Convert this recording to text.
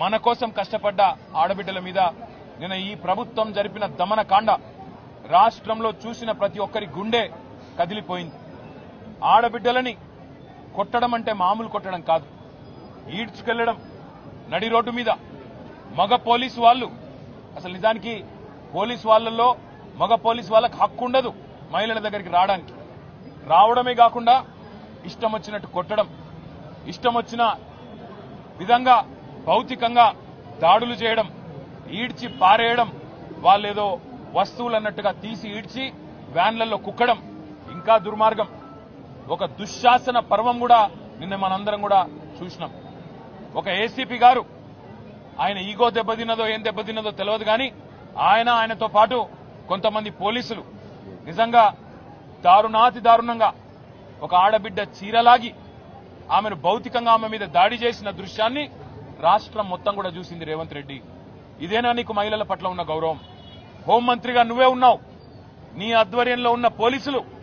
మన కోసం కష్టపడ్డ ఆడబిడ్డల మీద నిన్న ఈ ప్రభుత్వం జరిపిన దమనకాండ రాష్ట్రంలో చూసిన ప్రతి ఒక్కరి గుండె కదిలిపోయింది. ఆడబిడ్డలని కొట్టడం అంటే మామూలు కొట్టడం కాదు. ఈడ్చుకెళ్ళడం నడి రోడ్డు మీద. మగ పోలీసు వాళ్ళు అసలు నిజానికి పోలీసు వాళ్ళల్లో మగ పోలీసు వాళ్ళకి హక్కు ఉండదు మహిళల దగ్గరికి రావడానికి. రావడమే కాకుండా ఇష్టం వచ్చినట్టు కొట్టడం ఇష్టం వచ్చిన విధంగా భౌతికంగా దాడులు చేయడం ఈడ్చి పారేయడం వాళ్ళేదో వస్తువులు అన్నట్టుగా తీసి ఈడ్చి వ్యాన్లలో కుక్కడం ఇంకా దుర్మార్గం. ఒక దుశ్శాసన పర్వం కూడా నిన్న మనందరం కూడా చూసినాం. ఒక ఏసీపీ గారు ఆయన ఈగో దెబ్బతిన్నదో ఏం దెబ్బతిన్నదో తెలియదు కానీ ఆయన ఆయనతో పాటు కొంతమంది పోలీసులు నిజంగా దారుణాతి దారుణంగా ఒక ఆడబిడ్డ చీరలాగి ఆమెను భౌతికంగా ఆమె మీద దాడి చేసిన దృశ్యాన్ని రాష్ట్రం మొత్తం కూడా చూసింది రేవంత్ రెడ్డి. ఇదేనా నీకు మహిళల పట్ల ఉన్న గౌరవం? హోంమంత్రిగా నువ్వే ఉన్నావు. నీ ఆధ్వర్యంలో ఉన్న పోలీసులు